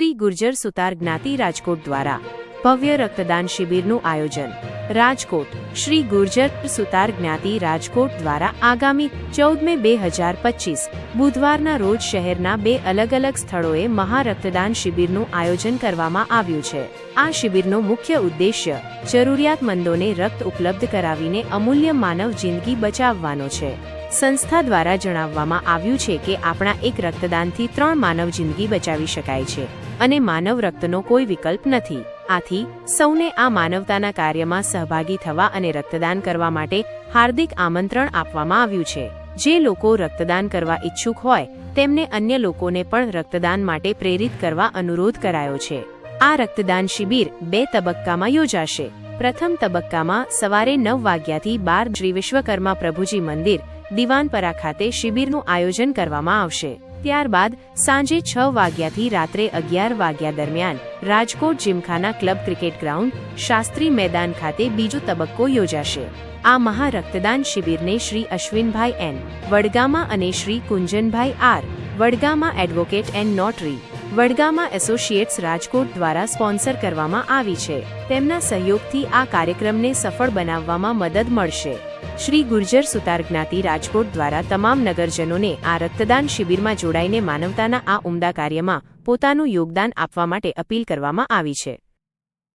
ગુર્જર સુતાર જ્ઞાતિ રાજકોટ દ્વારા ભવ્ય રક્તદાન શિબિરનું આયોજન. રાજકોટ, શ્રી ગુર્જર સુતાર જ્ઞાતિ રાજકોટ દ્વારા આગામી ચૌદ મે બે હજાર પચીસ, બુધવારના રોજ શહેરના બે અલગ અલગ સ્થળોએ મહારક્તદાન શિબિરનું આયોજન કરવામાં આવ્યું છે. આ શિબિરનો મુખ્ય ઉદ્દેશ્ય જરૂરિયાતમંદોને રક્ત ઉપલબ્ધ કરાવીને અમૂલ્ય માનવ જિંદગી બચાવવાનો છે. સંસ્થા દ્વારા જણાવવામાં આવ્યું છે કે આપણા એક રક્તદાનથી ત્રણ માનવ જિંદગી બચાવી શકાય છે અને માનવ રક્તનો કોઈ વિકલ્પ નથી. આથી, સૌને આ માનવતાના કાર્યમાં સહભાગી થવા અને રક્તદાન કરવા માટે હાર્દિક આમંત્રણ આપવામાં આવ્યું છે. જે લોકો રક્તદાન કરવા ઈચ્છુક હોય, તેમને અન્ય લોકોને પણ રક્તદાન માટે પ્રેરિત કરવા અનુરોધ કરાયો છે. આ રક્તદાન શિબિર બે તબક્કામાં યોજાશે. પ્રથમ તબક્કામાં સવારે નવ વાગ્યાથી બાર શ્રી વિશ્વકર્મા પ્રભુજી મંદિર દિવાનપરા ખાતે શિબિરનું આયોજન કરવામાં આવશે. ત્યારબાદ સાંજે છ વાગ્યાથી રાત્રે અગિયાર વાગ્યા દરમિયાન Rajkot Gymkhana club cricket ground, Shastri Maidan ખાતે બીજો તબક્કો યોજાશે. આ મહારક્તદાન શિબિરને શ્રી અશ્વિનભાઈ એન, વડગામા અને Shri Kunjanbhai R, Vadgama advocate and notary, Vadgama associates Rajkot દ્વારા સ્પોન્સર કરવામાં આવી છે. તેમના સહયોગથી આ કાર્યક્રમને સફળ બનાવવામાં મદદ મળશે. શ્રી ગુર્જર સુતાર જ્ઞાતિ રાજકોટ દ્વારા તમામ નગરજનોને આ રક્તદાન શિબિરમાં જોડાઈને માનવતાના આ ઉમદા કાર્યમાં પોતાનું યોગદાન આપવા માટે અપીલ કરવામાં આવી છે.